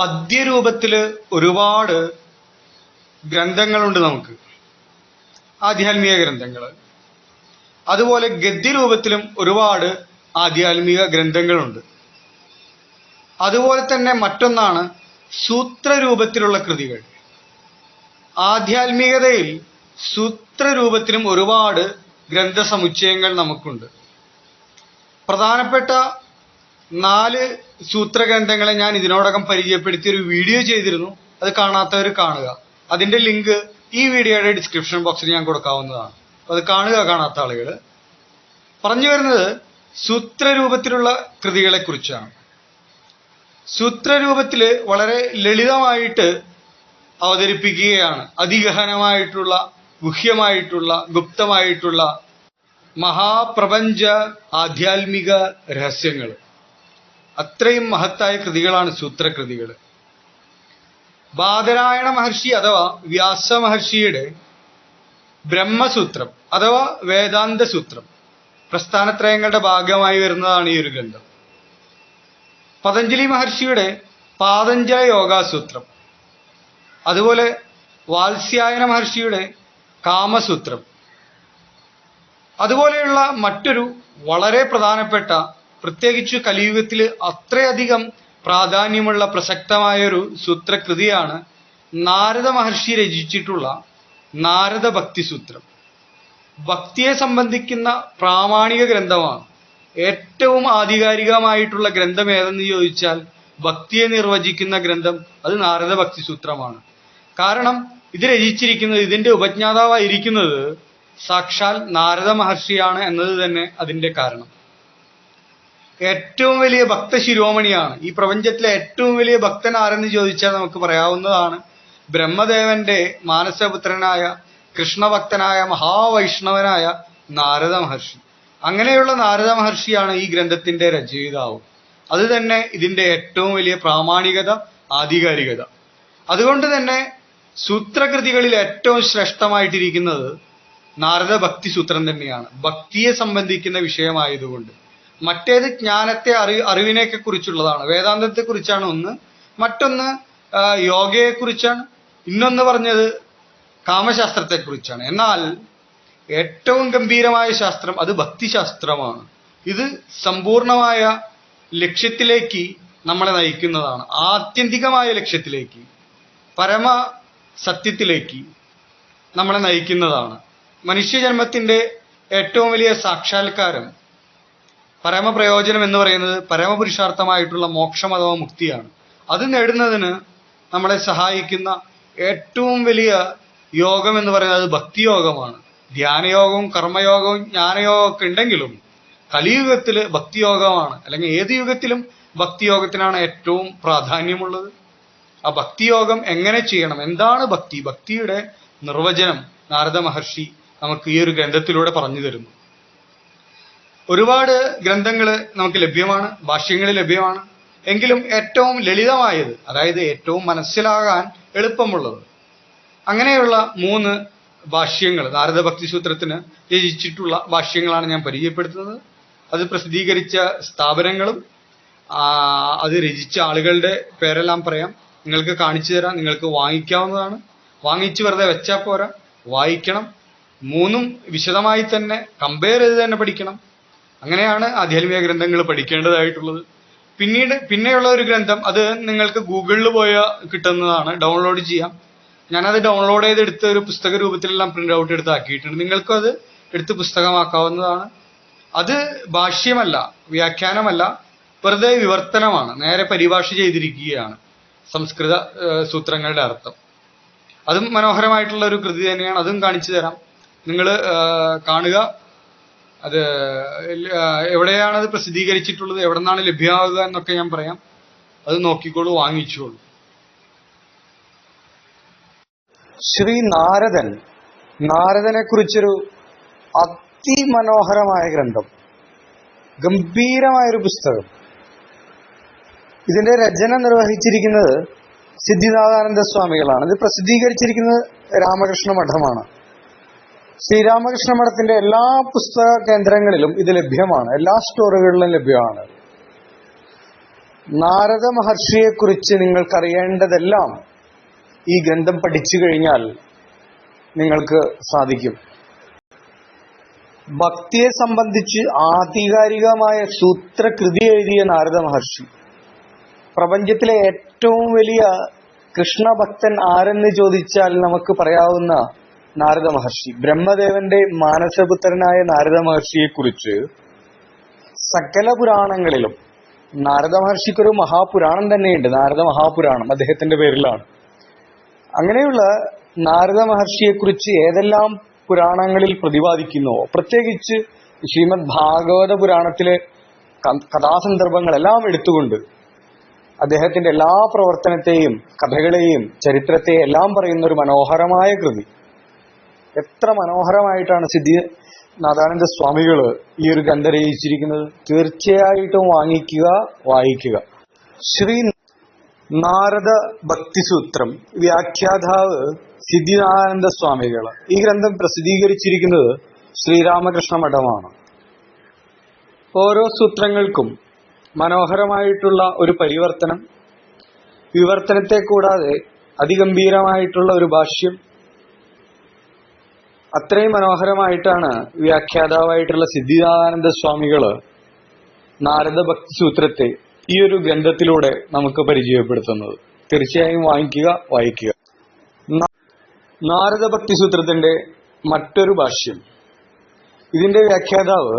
പദ്യരൂപത്തിൽ ഒരുപാട് ഗ്രന്ഥങ്ങളുണ്ട് നമുക്ക്. ആധ്യാത്മിക ഗ്രന്ഥങ്ങൾ അതുപോലെ ഗദ്യരൂപത്തിലും ഒരുപാട് ആധ്യാത്മിക ഗ്രന്ഥങ്ങളുണ്ട്. അതുപോലെ തന്നെ മറ്റൊന്നാണ് സൂത്രരൂപത്തിലുള്ള കൃതികൾ. ആധ്യാത്മികതയിൽ സൂത്രരൂപത്തിലും ഒരുപാട് ഗ്രന്ഥസമുച്ചയങ്ങൾ നമുക്കുണ്ട്. പ്രധാനപ്പെട്ട നാല് സൂത്രഗ്രന്ഥങ്ങളെ ഞാൻ ഇതിനോടകം പരിചയപ്പെടുത്തി ഒരു വീഡിയോ ചെയ്തിരുന്നു. അത് കാണാത്തവർ കാണുക. അതിന്റെ ലിങ്ക് ഈ വീഡിയോയുടെ ഡിസ്ക്രിപ്ഷൻ ബോക്സിൽ ഞാൻ കൊടുക്കാവുന്നതാണ്. അത് കാണുക കാണാത്ത ആളുകൾ. പറഞ്ഞു വരുന്നത് സൂത്രരൂപത്തിലുള്ള കൃതികളെ കുറിച്ചാണ് സൂത്രരൂപത്തിൽ വളരെ ലളിതമായിട്ട് അവതരിപ്പിക്കുകയാണ്. അതിഗഹനമായിട്ടുള്ള ഗുഹ്യമായിട്ടുള്ള ഗുപ്തമായിട്ടുള്ള മഹാപ്രപഞ്ച ആധ്യാത്മിക രഹസ്യങ്ങൾ. അത്രയും മഹത്തായ കൃതികളാണ് സൂത്രകൃതികൾ ബാദരായണ മഹർഷി അഥവാ വ്യാസ മഹർഷിയുടെ ബ്രഹ്മസൂത്രം അഥവാ വേദാന്ത സൂത്രം പ്രസ്ഥാനത്രയങ്ങളുടെ ഭാഗമായി വരുന്നതാണ് ഈ ഒരു ഗ്രന്ഥം. പതഞ്ജലി മഹർഷിയുടെ പാതഞ്ജല യോഗാസൂത്രം അതുപോലെ വാത്സ്യായന മഹർഷിയുടെ കാമസൂത്രം അതുപോലെയുള്ള മറ്റൊരു വളരെ പ്രധാനപ്പെട്ട പ്രത്യേകിച്ച് കലിയുഗത്തിൽ അത്രയധികം പ്രാധാന്യമുള്ള പ്രസക്തമായൊരു സൂത്രകൃതിയാണ് നാരദ മഹർഷി രചിച്ചിട്ടുള്ള നാരദ ഭക്തി സൂത്രം. ഭക്തിയെ സംബന്ധിക്കുന്ന പ്രാമാണിക ഗ്രന്ഥമാണ്. ഏറ്റവും ആധികാരികമായിട്ടുള്ള ഗ്രന്ഥം ഏതെന്ന് ചോദിച്ചാൽ ഭക്തിയെ നിർവചിക്കുന്ന ഗ്രന്ഥം അത് നാരദ ഭക്തി സൂത്രമാണ്. കാരണം ഇത് രചിച്ചിരിക്കുന്നത് ഇതിന്റെ ഉപജ്ഞാതാവായിരിക്കുന്നത് സാക്ഷാൽ നാരദ മഹർഷിയാണ് എന്നത് തന്നെ അതിന്റെ കാരണം. ഏറ്റവും വലിയ ഭക്ത ശിരോമണിയാണ്. ഈ പ്രപഞ്ചത്തിലെ ഏറ്റവും വലിയ ഭക്തൻ ആരെന്ന് ചോദിച്ചാൽ നമുക്ക് പറയാവുന്നതാണ് ബ്രഹ്മദേവന്റെ മാനസപുത്രനായ കൃഷ്ണഭക്തനായ മഹാവൈഷ്ണവനായ നാരദ മഹർഷി. അങ്ങനെയുള്ള നാരദ മഹർഷിയാണ് ഈ ഗ്രന്ഥത്തിന്റെ രചയിതാവ്. അത് തന്നെ ഇതിന്റെ ഏറ്റവും വലിയ പ്രാമാണികത ആധികാരികത. അതുകൊണ്ട് തന്നെ സൂത്രകൃതികളിൽ ഏറ്റവും ശ്രേഷ്ഠമായിട്ടിരിക്കുന്നത് നാരദ ഭക്തി സൂത്രം തന്നെയാണ്. ഭക്തിയെ സംബന്ധിക്കുന്ന വിഷയമായതുകൊണ്ട്. മറ്റേത് ജ്ഞാനത്തെ അറി അറിവിനെയൊക്കെ കുറിച്ചുള്ളതാണ്. വേദാന്തത്തെ കുറിച്ചാണ് ഒന്ന്. മറ്റൊന്ന് യോഗയെ കുറിച്ചാണ്. ഇന്നൊന്ന് പറഞ്ഞത് കാമശാസ്ത്രത്തെ കുറിച്ചാണ്. എന്നാൽ ഏറ്റവും ഗംഭീരമായ ശാസ്ത്രം അത് ഭക്തിശാസ്ത്രമാണ്. ഇത് സമ്പൂർണമായ ലക്ഷ്യത്തിലേക്ക് നമ്മളെ നയിക്കുന്നതാണ്. ആത്യന്തികമായ ലക്ഷ്യത്തിലേക്ക് പരമ സത്യത്തിലേക്ക് നമ്മളെ നയിക്കുന്നതാണ്. മനുഷ്യജന്മത്തിന്റെ ഏറ്റവും വലിയ സാക്ഷാത്കാരം പരമപ്രയോജനം എന്ന് പറയുന്നത് പരമപുരുഷാർത്ഥമായിട്ടുള്ള മോക്ഷം അഥവാ മുക്തിയാണ്. അത് നേടുന്നതിന് നമ്മളെ സഹായിക്കുന്ന ഏറ്റവും വലിയ യോഗം എന്ന് പറയുന്നത് ഭക്തിയോഗമാണ്. ധ്യാനയോഗവും കർമ്മയോഗവും ജ്ഞാനയോഗവും ഒക്കെ ഉണ്ടെങ്കിലും കലിയുഗത്തിൽ ഭക്തിയോഗമാണ്. അല്ലെങ്കിൽ ഏത് യുഗത്തിലും ഭക്തിയോഗത്തിനാണ് ഏറ്റവും പ്രാധാന്യമുള്ളത്. ആ ഭക്തിയോഗം എങ്ങനെ ചെയ്യണം? എന്താണ് ഭക്തി? ഭക്തിയുടെ നിർവചനം നാരദ മഹർഷി നമുക്ക് ഈ ഒരു ഗ്രന്ഥത്തിലൂടെ പറഞ്ഞു തരുന്നു. ഒരുപാട് ഗ്രന്ഥങ്ങൾ നമുക്ക് ലഭ്യമാണ് ഭാഷ്യങ്ങൾ ലഭ്യമാണ്. എങ്കിലും ഏറ്റവും ലളിതമായത് അതായത് ഏറ്റവും മനസ്സിലാകാൻ എളുപ്പമുള്ളത്. അങ്ങനെയുള്ള മൂന്ന് ഭാഷ്യങ്ങൾ നാരദ ഭക്തി സൂത്രത്തിന് രചിച്ചിട്ടുള്ള ഭാഷ്യങ്ങളാണ് ഞാൻ പരിചയപ്പെടുത്തുന്നത്. അത് പ്രസിദ്ധീകരിച്ച സ്ഥാപനങ്ങളും അത് രചിച്ച ആളുകളുടെ പേരെല്ലാം പറയാം. നിങ്ങൾക്ക് കാണിച്ചു തരാം നിങ്ങൾക്ക് വാങ്ങിക്കാവുന്നതാണ്. വാങ്ങിച്ചു വെറുതെ വെച്ചാൽ പോരാ വായിക്കണം. മൂന്നും വിശദമായി തന്നെ കമ്പയർ ചെയ്ത് തന്നെ പഠിക്കണം. അങ്ങനെയാണ് ആധ്യാത്മിക ഗ്രന്ഥങ്ങൾ പഠിക്കേണ്ടതായിട്ടുള്ളത്. പിന്നീട് പിന്നെയുള്ള ഒരു ഗ്രന്ഥം അത് നിങ്ങൾക്ക് ഗൂഗിളിൽ പോയ കിട്ടുന്നതാണ് ഡൗൺലോഡ് ചെയ്യാം. ഞാനത് ഡൗൺലോഡ് ചെയ്തെടുത്ത് ഒരു പുസ്തക രൂപത്തിലെല്ലാം പ്രിന്റ് ഔട്ട് എടുത്ത് ആക്കിയിട്ടുണ്ട്. നിങ്ങൾക്കും അത് എടുത്ത് പുസ്തകമാക്കാവുന്നതാണ്. അത് ഭാഷ്യമല്ല വ്യാഖ്യാനമല്ല വെറുതെ വിവർത്തനമാണ്. നേരെ പരിഭാഷ ചെയ്തിരിക്കുകയാണ് സംസ്കൃത സൂത്രങ്ങളുടെ അർത്ഥം. അതും മനോഹരമായിട്ടുള്ള ഒരു കൃതി തന്നെയാണ്. അതും കാണിച്ചു തരാം. നിങ്ങൾ കാണുക. അത് എവിടെയാണ് അത് പ്രസിദ്ധീകരിച്ചിട്ടുള്ളത് എവിടെ നിന്നാണ് ലഭ്യമാകുക എന്നൊക്കെ ഞാൻ പറയാം. അത് നോക്കിക്കോളൂ വാങ്ങിച്ചോളൂ. ശ്രീ നാരദൻ നാരദനെ കുറിച്ചൊരു അതിമനോഹരമായ ഗ്രന്ഥം ഗംഭീരമായൊരു പുസ്തകം. ഇതിന്റെ രചന നിർവഹിച്ചിരിക്കുന്നത് സിദ്ധിനാഥാനന്ദ സ്വാമികളാണ്. ഇത് പ്രസിദ്ധീകരിച്ചിരിക്കുന്നത് രാമകൃഷ്ണ മഠമാണ്. ശ്രീരാമകൃഷ്ണ മഠത്തിന്റെ എല്ലാ പുസ്തക കേന്ദ്രങ്ങളിലും ഇത് ലഭ്യമാണ്. എല്ലാ സ്റ്റോറുകളിലും ലഭ്യമാണ്. നാരദ മഹർഷിയെക്കുറിച്ച് നിങ്ങൾക്കറിയേണ്ടതെല്ലാം ഈ ഗ്രന്ഥം പഠിച്ചു കഴിഞ്ഞാൽ നിങ്ങൾക്ക് സാധിക്കും. ഭക്തിയെ സംബന്ധിച്ച് ആധികാരികമായ സൂത്രകൃതി എഴുതിയ നാരദ മഹർഷി. പ്രപഞ്ചത്തിലെ ഏറ്റവും വലിയ കൃഷ്ണഭക്തൻ ആരെന്ന് ചോദിച്ചാൽ നമുക്ക് പറയാവുന്ന നാരദ മഹർഷി. ബ്രഹ്മദേവന്റെ മാനസപുത്രനായ നാരദ മഹർഷിയെ കുറിച്ച് സകല പുരാണങ്ങളിലും നാരദ മഹർഷിക്കൊരു മഹാപുരാണം തന്നെയുണ്ട്. നാരദ മഹാപുരാണം അദ്ദേഹത്തിന്റെ പേരിലാണ്. അങ്ങനെയുള്ള നാരദ മഹർഷിയെ കുറിച്ച് ഏതെല്ലാം പുരാണങ്ങളിൽ പ്രതിപാദിക്കുന്നുവോ പ്രത്യേകിച്ച് ശ്രീമദ് ഭാഗവത പുരാണത്തിലെ കഥാസന്ദർഭങ്ങളെല്ലാം എടുത്തുകൊണ്ട് അദ്ദേഹത്തിന്റെ എല്ലാ പ്രവർത്തനത്തെയും കഥകളെയും ചരിത്രത്തെയും എല്ലാം പറയുന്ന ഒരു മനോഹരമായ കൃതി. എത്ര മനോഹരമായിട്ടാണ് സിദ്ധി നാഥാനന്ദ സ്വാമികൾ ഈ ഒരു ഗ്രന്ഥം രചിച്ചിരിക്കുന്നത് തീർച്ചയായിട്ടും വാങ്ങിക്കുക വായിക്കുക. ശ്രീ നാരദ ഭക്തിസൂത്രം വ്യാഖ്യാതാവ് സിദ്ധിനാനന്ദ സ്വാമികൾ ഈ ഗ്രന്ഥം പ്രസിദ്ധീകരിച്ചിരിക്കുന്നത് ശ്രീരാമകൃഷ്ണ മഠമാണ്. ഓരോ സൂത്രങ്ങൾക്കും മനോഹരമായിട്ടുള്ള ഒരു പരിവർത്തനം വിവർത്തനത്തെ കൂടാതെ അതിഗംഭീരമായിട്ടുള്ള ഒരു ഭാഷ്യം അത്രയും മനോഹരമായിട്ടാണ് വ്യാഖ്യാതാവായിട്ടുള്ള സിദ്ധിദാനന്ദ സ്വാമികൾ നാരദ ഭക്തി സൂത്രത്തെ ഈ ഒരു ഗ്രന്ഥത്തിലൂടെ നമുക്ക് പരിചയപ്പെടുത്തുന്നത്. തീർച്ചയായും വാങ്ങിക്കുക വായിക്കുക. നാരദ ഭക്തി സൂത്രത്തിന്റെ മറ്റൊരു ഭാഷ്യം. ഇതിന്റെ വ്യാഖ്യാതാവ്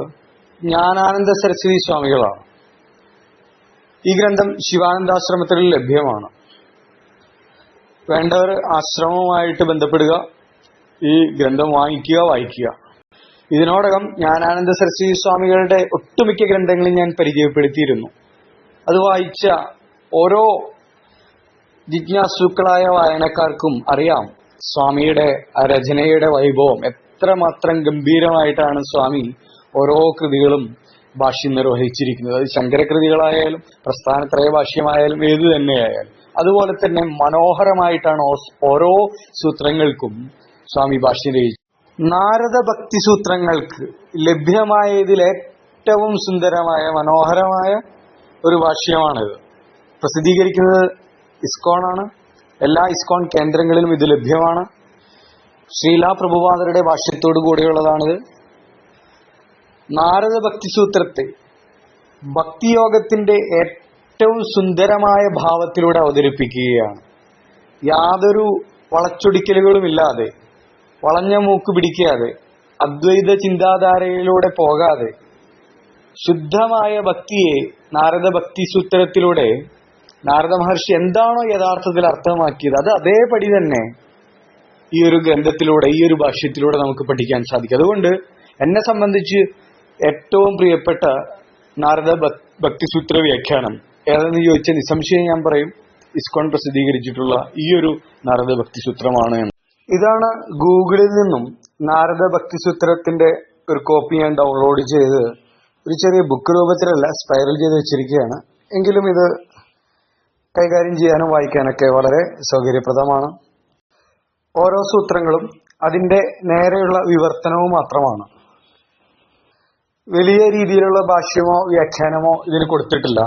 ജ്ഞാനാനന്ദ സരസ്വതി സ്വാമികളാണ്. ഈ ഗ്രന്ഥം ശിവാനന്ദാശ്രമത്തിൽ ലഭ്യമാണ്. വേണ്ടവർ ആശ്രമവുമായിട്ട് ബന്ധപ്പെടുക. ഈ ഗ്രന്ഥം വാങ്ങിക്കുക വായിക്കുക. ഇതിനോടകം ജ്ഞാനാനന്ദ സരസ്വതി സ്വാമികളുടെ ഒട്ടുമിക്ക ഗ്രന്ഥങ്ങളും ഞാൻ പരിചയപ്പെടുത്തിയിരുന്നു. അത് വായിച്ച ഓരോ ജിജ്ഞാസുക്കളായ വായനക്കാർക്കും അറിയാം സ്വാമിയുടെ രചനയുടെ വൈഭവം എത്രമാത്രം ഗംഭീരമായിട്ടാണ് സ്വാമി ഓരോ കൃതികളും ഭാഷ്യം നിർവഹിച്ചിരിക്കുന്നത്. അത് ശങ്കരകൃതികളായാലും പ്രസ്ഥാനത്രയ ഭാഷ്യമായാലും ഏതു തന്നെയായാലും. അതുപോലെ തന്നെ മനോഹരമായിട്ടാണ് ഓരോ സൂത്രങ്ങൾക്കും സ്വാമി ഭാഷ്യം രചിച്ചു നാരദ സൂത്രങ്ങൾക്ക് ലഭ്യമായതിൽ ഏറ്റവും സുന്ദരമായ മനോഹരമായ ഒരു ഭാഷ്യമാണിത്. പ്രസിദ്ധീകരിക്കുന്നത് ഇസ്കോൺ ആണ്. എല്ലാ ഇസ്കോൺ കേന്ദ്രങ്ങളിലും ഇത് ലഭ്യമാണ്. ശ്രീലാ പ്രഭുപാദരുടെ ഭാഷ്യത്തോടു കൂടിയുള്ളതാണിത്. നാരദ ഭക്തി സൂത്രത്തെ ഭക്തിയോഗത്തിന്റെ ഏറ്റവും സുന്ദരമായ ഭാവത്തിലൂടെ അവതരിപ്പിക്കുകയാണ്. യാതൊരു വളച്ചൊടിക്കലുകളുമില്ലാതെ വളഞ്ഞ മൂക്ക് പിടിക്കാതെ അദ്വൈത ചിന്താധാരയിലൂടെ പോകാതെ ശുദ്ധമായ ഭക്തിയെ നാരദ ഭക്തി സൂത്രത്തിലൂടെ നാരദ മഹർഷി എന്താണോ യഥാർത്ഥത്തിൽ അർത്ഥമാക്കിയത് അത് അതേപടി തന്നെ ഈ ഒരു ഗ്രന്ഥത്തിലൂടെ ഈ ഒരു ഭാഷ്യത്തിലൂടെ നമുക്ക് പഠിക്കാൻ സാധിക്കും. അതുകൊണ്ട് എന്നെ സംബന്ധിച്ച് ഏറ്റവും പ്രിയപ്പെട്ട നാരദ ഭക്തി ഭക്തിസൂത്ര വ്യാഖ്യാനം ഏതെന്ന് ചോദിച്ച നിസ്സംശയം ഞാൻ പറയും ഇസ്കോൺ പ്രസിദ്ധീകരിച്ചിട്ടുള്ള ഈ ഒരു നാരദ ഭക്തിസൂത്രമാണ് എന്ന്. ഇതാണ് ഗൂഗിളിൽ നിന്നും നാരദ ഭക്തിസൂത്രത്തിന്റെ ഒരു കോപ്പി ഞാൻ ഡൗൺലോഡ് ചെയ്ത് ഒരു ചെറിയ ബുക്ക് രൂപത്തിലല്ല സ്പൈറൽ ചെയ്ത് വെച്ചിരിക്കുകയാണ്. എങ്കിലും ഇത് കൈകാര്യം ചെയ്യാനും വായിക്കാനൊക്കെ വളരെ സൗകര്യപ്രദമാണ്. ഓരോ സൂത്രങ്ങളും അതിന്റെ നേരെയുള്ള വിവർത്തനവും മാത്രമാണ്. വലിയ രീതിയിലുള്ള ഭാഷ്യമോ വ്യാഖ്യാനമോ ഇതിന് കൊടുത്തിട്ടില്ല.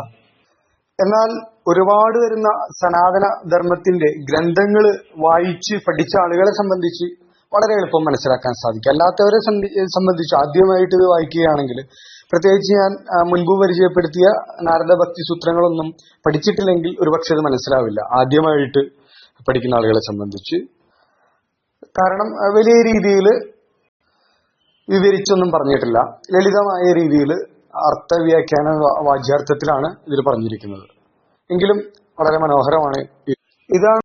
എന്നാൽ ഒരുപാട് വരുന്ന സനാതന ധർമ്മത്തിന്റെ ഗ്രന്ഥങ്ങൾ വായിച്ച് പഠിച്ച ആളുകളെ സംബന്ധിച്ച് വളരെ എളുപ്പം മനസ്സിലാക്കാൻ സാധിക്കും. അല്ലാത്തവരെ സംബന്ധിച്ച് ആദ്യമായിട്ട് ഇത് വായിക്കുകയാണെങ്കിൽ പ്രത്യേകിച്ച് ഞാൻ മുൻപ് പരിചയപ്പെടുത്തിയ നാരദ ഭക്തി സൂത്രങ്ങളൊന്നും പഠിച്ചിട്ടില്ലെങ്കിൽ ഒരുപക്ഷെ ഇത് മനസ്സിലാവില്ല. ആദ്യമായിട്ട് പഠിക്കുന്ന ആളുകളെ സംബന്ധിച്ച്. കാരണം വലിയ രീതിയിൽ വിവരിച്ചൊന്നും പറഞ്ഞിട്ടില്ല. ലളിതമായ രീതിയിൽ അർത്ഥവ്യാഖ്യാന വാച്യാർത്ഥത്തിലാണ് ഇതിൽ പറഞ്ഞിരിക്കുന്നത്. എങ്കിലും വളരെ മനോഹരമാണ് ഇതാണ്